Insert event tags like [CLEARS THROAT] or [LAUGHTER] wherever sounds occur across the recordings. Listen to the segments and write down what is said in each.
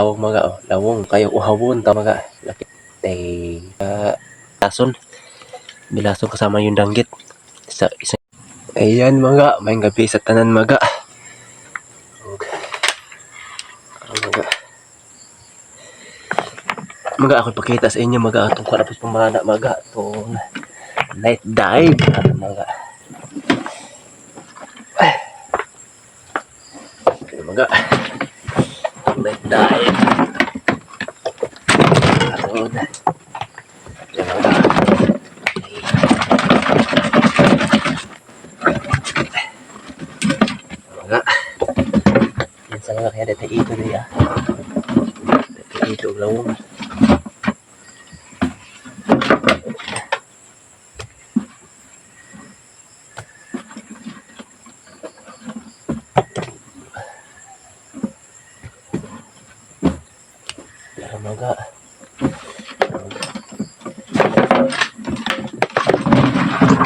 Lawong mga oh, lawong kayo uhawon ta mga laki tay uh, lason. Bilason kasama yung danggit. Isa, isa. Ayan mga, may gabi sa tanan mga. Ang Mga. Mga ako pakita sa inyo mga atong karapos pamana mga atong night dive ato mga. Ayan, dive. Atong Ayan, mga. Mga. Yan sa kaya dito ito niya. Dito ito lawong. Pero mga.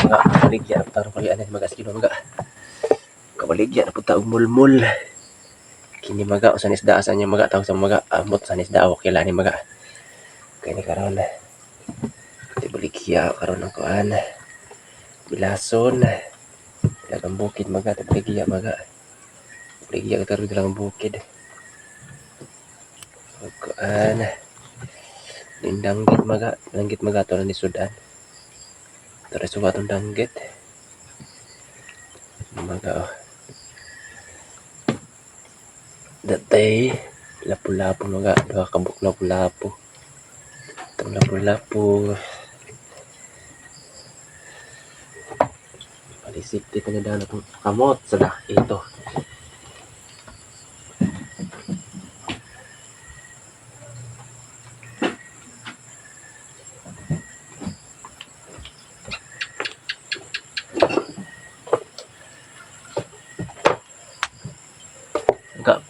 Mga kabaligyan. Tarong kali anan mga askino mga. Kabaligyan. Punta og mulmul. Kini mga usan isda asan yung mga tawag sa mga amot sa isda awak kila ni mga. Kani karon. Pati baligya karon ng kuan. Bilason. Dagang bukid mga ta baligya mga. Baligya ka taron dalang bukid. Kuan. Lindanggit mga, langgit mga to ni Sudan. Tara suwa tong danggit. Mga oh. Datay, lapu-lapu mga, duha ka buk lapu-lapu. Itong lapu-lapu. Palisip dito na daan itong kamot sa da, ito.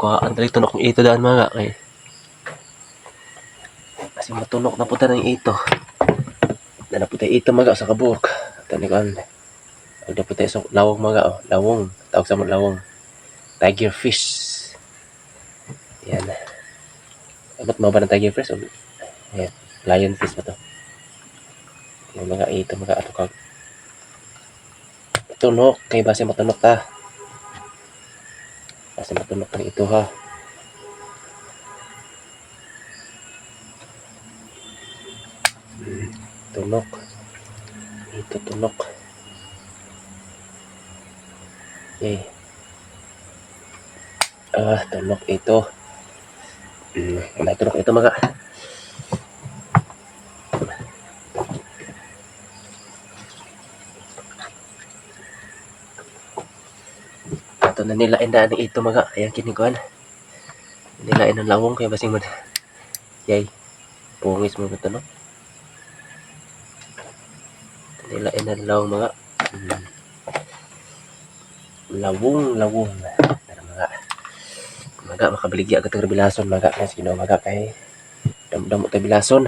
Ga, kuha, andali tunok ng ito daan mga kay. Kasi matunok na puta ng ito. Na naputa ito mga sa kabuk. Tanikan. Ang naputa sa lawong mga oh, lawong. Tawag sa mga lawong. Tiger fish. Yan. Abot mo ba ng tiger fish? O, Ayan. Lion fish ba to? Mga ito mga ato kag. Tunok. Kay base matunok ta. Matunok na ito ha. Tunok. Ito tunok. Okay. Ah, tunok ito. Hmm, may tunok ito mga. Ito na nilain na ni ito mga. Ayan kinikuan. Nilain ng lawong kaya basing mo na. Yay. Pungis mo ito no. Nilain na ng lawong mga. Hmm. Lawong, lawong. Tara mga. Mga makabaligya ka tayo bilason mga. Kasi no mga kay. Damo-damo tayo bilason.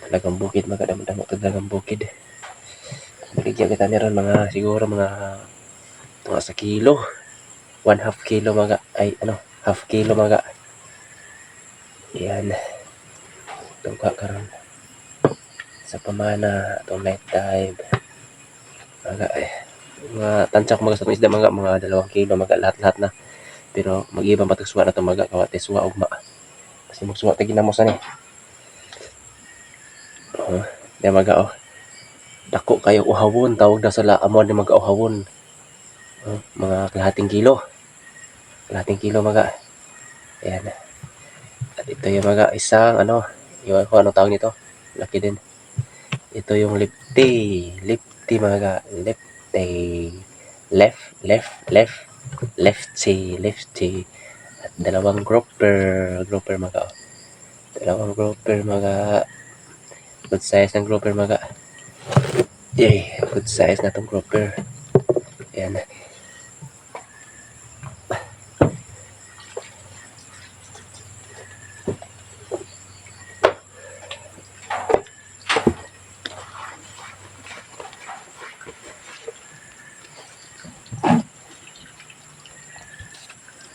Talagang bukid mga. Damo-damo tayo talagang bukid. Baligya kita niran mga siguro mga mga sa kilo. One half kilo mga. Ay ano, half kilo mga. Yan. Tungka karon sa pamana itong night dive. Mga eh, mga tansyak mga sa itong isda mga mga dalawang kilo mga lahat-lahat na. Pero mag-ibang patagsuwa na itong mga kawate suwa ugma. Kasi magsuwa tayo ginamosan eh. Oh, yan mga oh. Dako kayo uhawon tawag na sa laamon ni mga uhawon. Oh, mga kalahating kilo. Kalahating kilo mga. Ayan. At ito yung mga isang ano, yung ko anong tawag nito. Laki din. Ito yung lifty. Lifty mga lefty. Left, left, left. Lefty, lefty. At dalawang grouper. Grouper mga. Dalawang grouper mga. Good size ng grouper mga. Yay, good size na tong grouper. Ayan.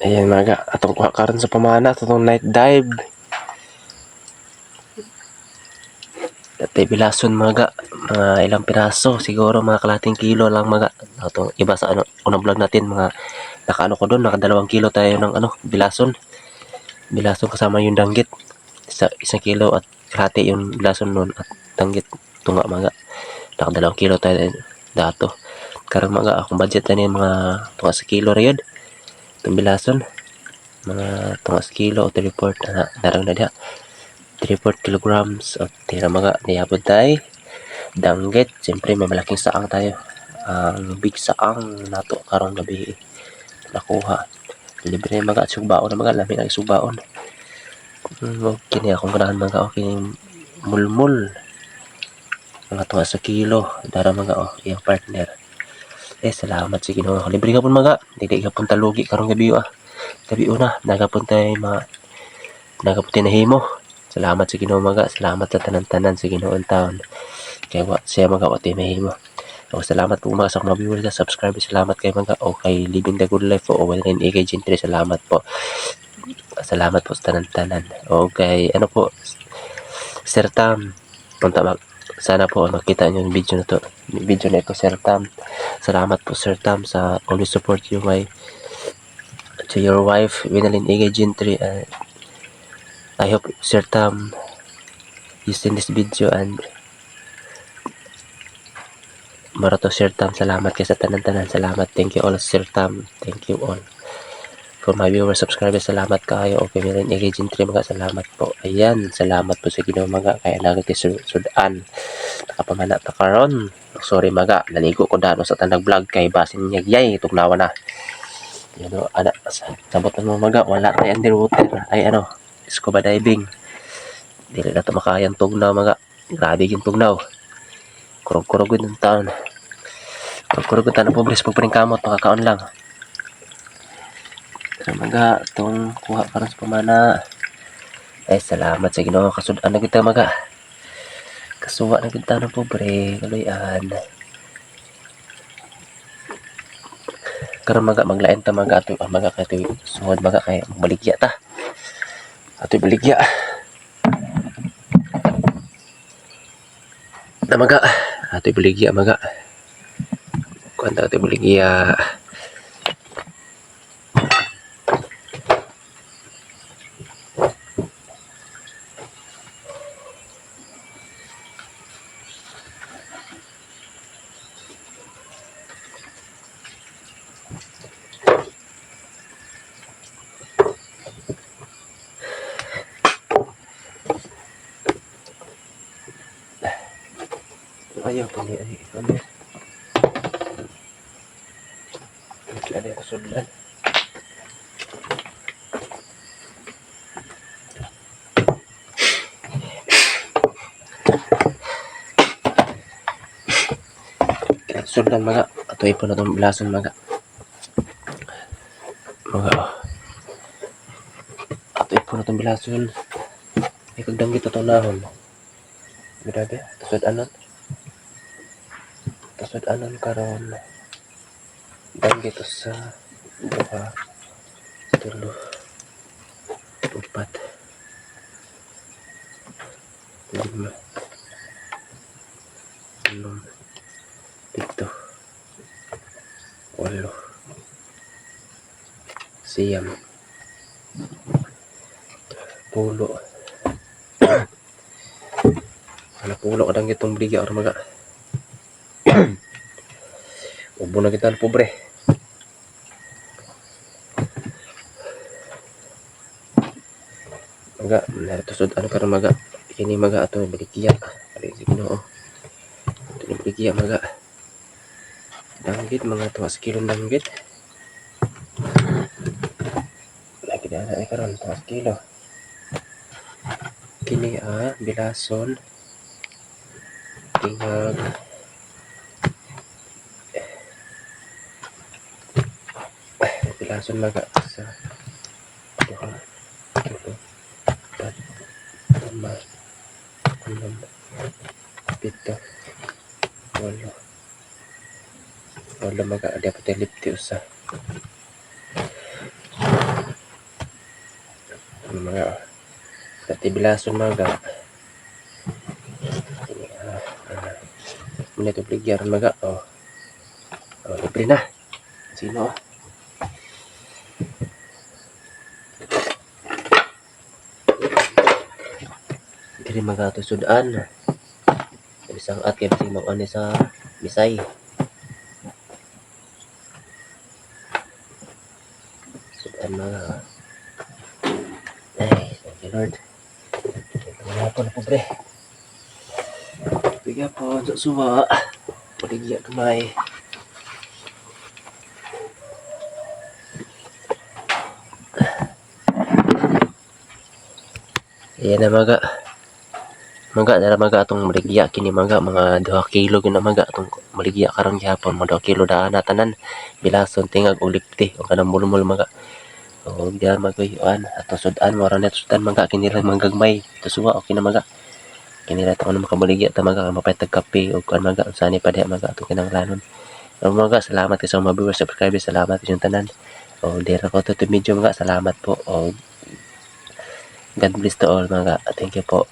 Ayan mga atong kuha karon sa pamana atong night dive. Dati bilason mga mga ilang piraso siguro mga kalating kilo lang mga atong iba sa ano unang vlog natin mga nakaano ko doon naka dalawang kilo tayo ng ano bilason. Bilason kasama yung danggit. Isa, isang kilo at kalahati yung bilason noon at danggit tunga mga naka dalawang kilo tayo dato. Karang mga akong budget na mga tunga sa kilo rayod. Itong bilason. Mga tunga sa kilo o 3 na narang na diha. 3 kilograms at tira mga niyabot tayo. Danggit. Siyempre may malaking saang tayo. Ang big saang nato karong gabi nakuha. Libre mga sugbaon na mga lami ang sugbaon. Mm, kini akong ganahan mga okay. Mulmul. Mga tunga sa kilo. Dara mga oh. Iyang partner eh salamat. Sa Ginoo libre ka pun mga. Dili ka pun talugi karong gabi ah. Gabi una. Nagapon tayo mga nagapon tayo nahimo. Salamat sa Ginoo mga. Salamat sa tanan-tanan sa Ginoo taon. Kaya wa siya mga wa tayo mahimo. O salamat po mga sa mga viewers sa subscribe. Salamat kay mga o kay Living the Good Life o wala rin ikay Gentry. Salamat po. Salamat po sa tanan-tanan. O kay ano po? Sir Tam. Punta mag sana po makita niyo yung video na to video na ito Sir Tam. Salamat po Sir Tam sa always support you my to your wife Winalyn Igay Gentry. Uh, I hope Sir Tam you seen this video and Marato Sir Tam salamat kay sa tanan-tanan. Salamat. Thank you all Sir Tam. Thank you all for my viewers subscribers salamat kayo. O kay Winalyn Igay Gentry mga salamat po. Ayan salamat po sa Ginoo mga kaya nagati sudan. Nakapamana ta karon. Sorry mga naligo ko dano sa tandag vlog kay basin niya yay tugnawa na. You know, ana, sabot ng mga wala tayo underwater. Ay ano, scuba diving. Dili na ito makayang tugnaw mga grabe yung tugnaw. Kurog-kurog yung taon. Kurog-kurog yung taon po bris pag kamot makakaon lang mga itong kuha parang sa pamana. Ay salamat sa ginoo kasudan na kita mga kasuwa na kita ng pobre kaluyan karon maga maglain ta maga ato ah, maga kay ato suhod maga kay magbaligya ta. Ato baligya. Na maga ato baligya maga. Kuanta ato baligya ayaw pali ay ano ano yung kasundan sundan mga ato ipon na itong blason mga mga ato ipon na itong blason ay kagdanggit ito nahon. Grabe tusod anon tusod anon karon danggit to sa duha tulo. Upat. Lima. Enam pito. Walo. Siyam. Pulo. Ano pulo kadang itong bligya or maga. [CLEARS THROAT] Ubo na kita pobre. Maga, narito sud ano karon maga. Kini maga ato baligya. Ali si Ginoo. Ito ni baligya maga. Danggit mga tuwa sa kilong danggit. Lagi na na karon tuwa kilo. Kini ah bilason tingag bilason maga sa duha tulo upat lima enam pito walo walo maga di apa lipti usa mga Kati bilason mga Ini, ah, ah. Muna ito pligyaran mga oh. Oh, libre na. Sino? ah? Diri mga ito sudan. Isang at kay si mag ani sa Bisay. Sudan mga. Ay, thank you Lord. Wala po na pobre. Bigyan po sa suwa. Paligya kamay. Ayan na maga. Maga na maga atong maligya kini maga mga 2 kilo gyud na maga atong maligya karon gihapon mga 2 kilo daan na tanan bilason tingag ulipti o kanang mulmul maga. O diyan magayuan ato sudan mo ra sudan maga kini ra manggagmay tusuwa okay na maga. Kini ra to ano makabaligya ta maga mapay tag kape o kan maga unsani pa diha maga atong kinahanglanon. O mga salamat sa mga viewers subscribers salamat sa tanan. O dira ko to video mga salamat po. O God bless to all mga. Thank you po.